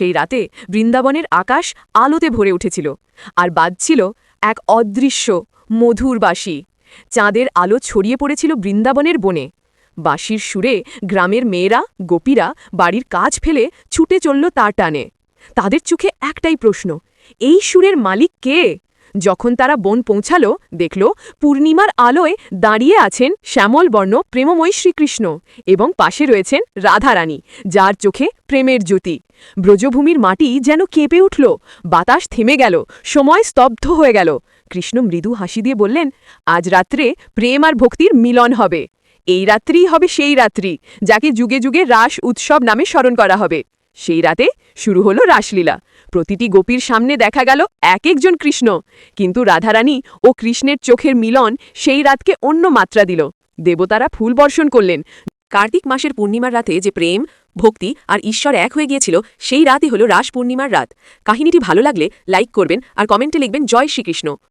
সেই রাতে বৃন্দাবনের আকাশ আলোতে ভরে উঠেছিল আর বাজছিল এক অদৃশ্য, মধুর বাঁশি। চাঁদের আলো ছড়িয়ে পড়েছিল বৃন্দাবনের বনে। বাঁশির সুরে গ্রামের মেয়েরা, গোপীরা বাড়ির কাজ ফেলে ছুটে চলল তার টানে। তাদের চোখে একটাই প্রশ্ন, এই সুরের মালিক কে? যখন তারা বন পৌঁছাল, দেখল পূর্ণিমার আলোয় দাঁড়িয়ে আছেন শ্যামল বর্ণ প্রেমময় শ্রীকৃষ্ণ এবং পাশে রয়েছেন রাধারানী, যার চোখে প্রেমের জ্যোতি। ব্রজভূমির মাটি যেন কেঁপে উঠল, বাতাস থেমে গেল, সময় স্তব্ধ হয়ে গেল। কৃষ্ণ মৃদু হাসি দিয়ে বললেন, আজ রাত্রে প্রেম আর ভক্তির মিলন হবে। এই রাত্রিই হবে সেই রাত্রি, যাকে যুগে যুগে রাস উৎসব নামে স্মরণ করা হবে। সেই রাতে শুরু হলো রাসলীলা। প্রতিটি গোপীর সামনে দেখা গেল এক একজন কৃষ্ণ। কিন্তু রাধারানী ও কৃষ্ণের চোখের মিলন সেই রাতকে অন্য মাত্রা দিল। দেবতারা ফুল বর্ষণ করলেন। কার্তিক মাসের পূর্ণিমার রাতে যে প্রেম, ভক্তি আর ঈশ্বর এক হয়ে গিয়েছিল, সেই রাতই হলো রাস পূর্ণিমার রাত। কাহিনীটি ভালো লাগলে লাইক করবেন আর কমেন্টে লিখবেন জয় শ্রীকৃষ্ণ।